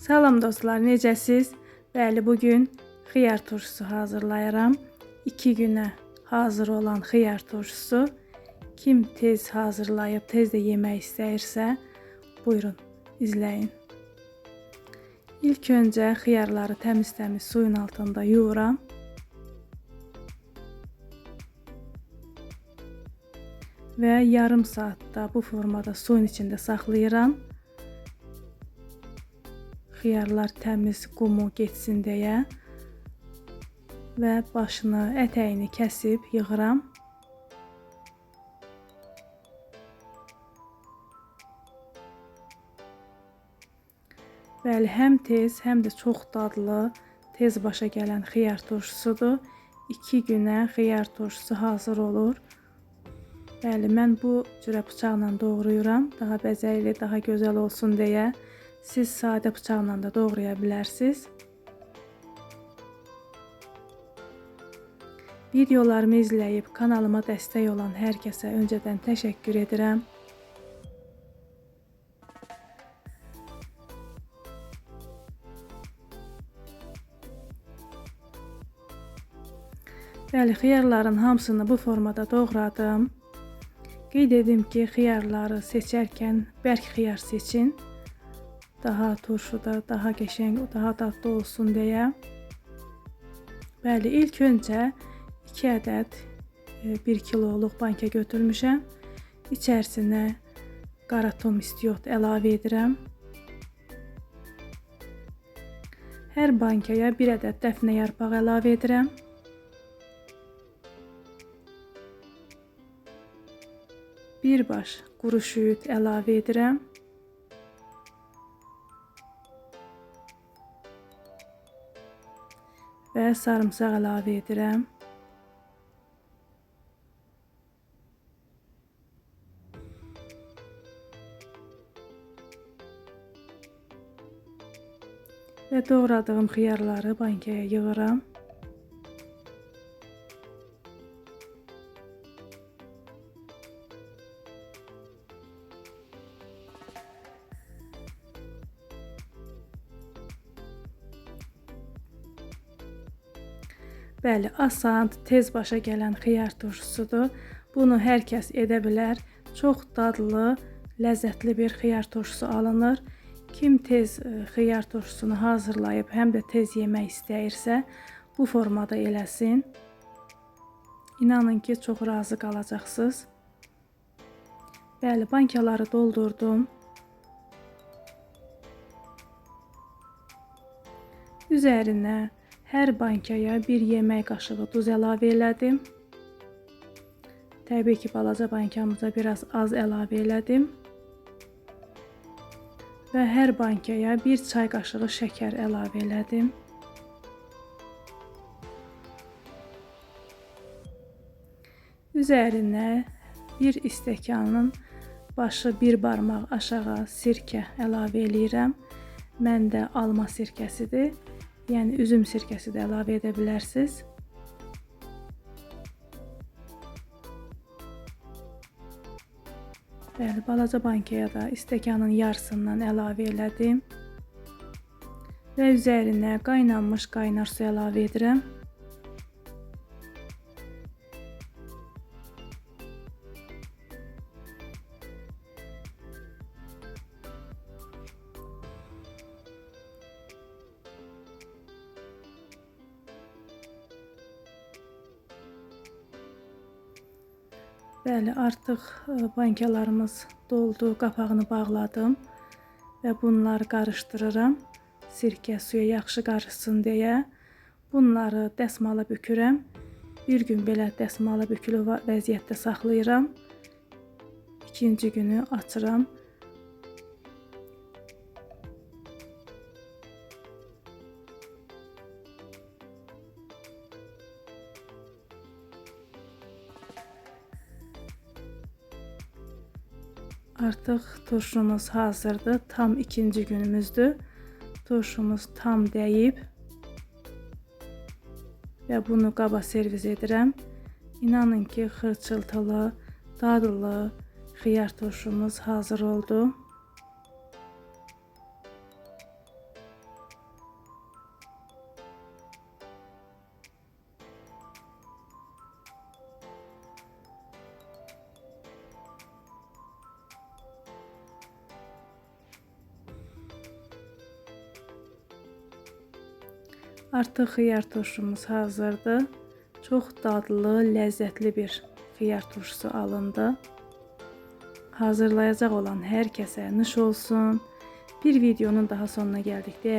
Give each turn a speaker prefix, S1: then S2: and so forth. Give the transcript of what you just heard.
S1: Salam dostlar, necəsiz? Bəli, bu gün xiyar turşusu hazırlayıram. 2 günə hazır olan xiyar turşusu. Kim tez hazırlayıb, tez də yemək istəyirsə, buyurun, izləyin. İlk öncə xiyarları təmiz-təmiz suyun altında yuvuram. Və yarım saatda bu formada suyun içində saxlayıram. Xiyarlar təmiz qumu getsin deyə və başını, ətəyini kəsib yığıram. Bəli, həm tez, həm də çox dadlı, tez başa gələn xiyar turşusudur. 2 günə xiyar turşusu hazır olur. Bəli, mən bu cürə bıçaqla doğrayıram, daha bəzəkli, daha gözəl olsun deyə. Siz sadə bıçaqla da doğraya bilərsiniz. Videolarımı izləyib kanalıma dəstək olan hər kəsə öncədən təşəkkür edirəm. Bəli, xiyarların hamısını bu formada doğradım. Qeyd edim ki, xiyarları seçərkən bərk xiyar seçin. Daha turşuda daha qəşəng, daha dadlı olsun deyə. Bəli, ilk öncə 2 ədəd 1 kiloluq banka götürmüşəm. İçərisinə qara tom istiot əlavə edirəm. Hər bankaya 1 ədəd dəfnə yarpaq əlavə edirəm. Bir baş quru şüyüd əlavə edirəm. Və sarımsaq əlavə edirəm. Və doğradığım xiyarları bankaya yığıram. Bəli, asan, tez başa gələn xiyar turşusudur. Bunu hər kəs edə bilər. Çox dadlı, ləzzətli bir xiyar turşusu alınır. Kim tez e, xiyar turşusunu hazırlayıb həm də tez yemək istəyirsə, bu formada eləsin. İnanın ki, çox razı qalacaqsınız. Bəli, bankaları doldurdum. Üzərinə hər bankaya bir yemək qaşığı duz əlavə elədim. Təbii ki, balaca bankamıza biraz az əlavə elədim. Və hər bankaya bir çay qaşığı şəkər əlavə elədim. Üzərinə bir stəkanın başı bir barmaq aşağı sirkə əlavə eləyirəm. Məndə alma sirkəsidir. Yəni üzüm sirkəsi də əlavə edə bilərsiniz. Bəli, balaca bankaya da stəkanın yarısından əlavə elədim. Və üzərinə qaynanmış qaynar su əlavə edirəm. Bəli, artıq e, bankalarımız doldu, qapağını bağladım və bunları qarışdırıram. Sirkə suya yaxşı qarışsın deyə bunları dəsmala bükürəm. Bir gün belə dəsmala bükülü vəziyyətdə saxlayıram. İkinci günü açıram. Artıq turşumuz hazırdır. Tam ikinci günümüzdür. Turşumuz tam dəyib və bunu qaba servis edirəm. İnanın ki, xırçıltılı, dadlı xiyar turşumuz hazır oldu. Artıq xiyar turşumuz hazırdır. Çox dadlı, ləzzətli bir xiyar turşusu alındı. Hazırlayacaq olan hər kəsə nuş olsun. Bir videonun daha sonuna gəldik.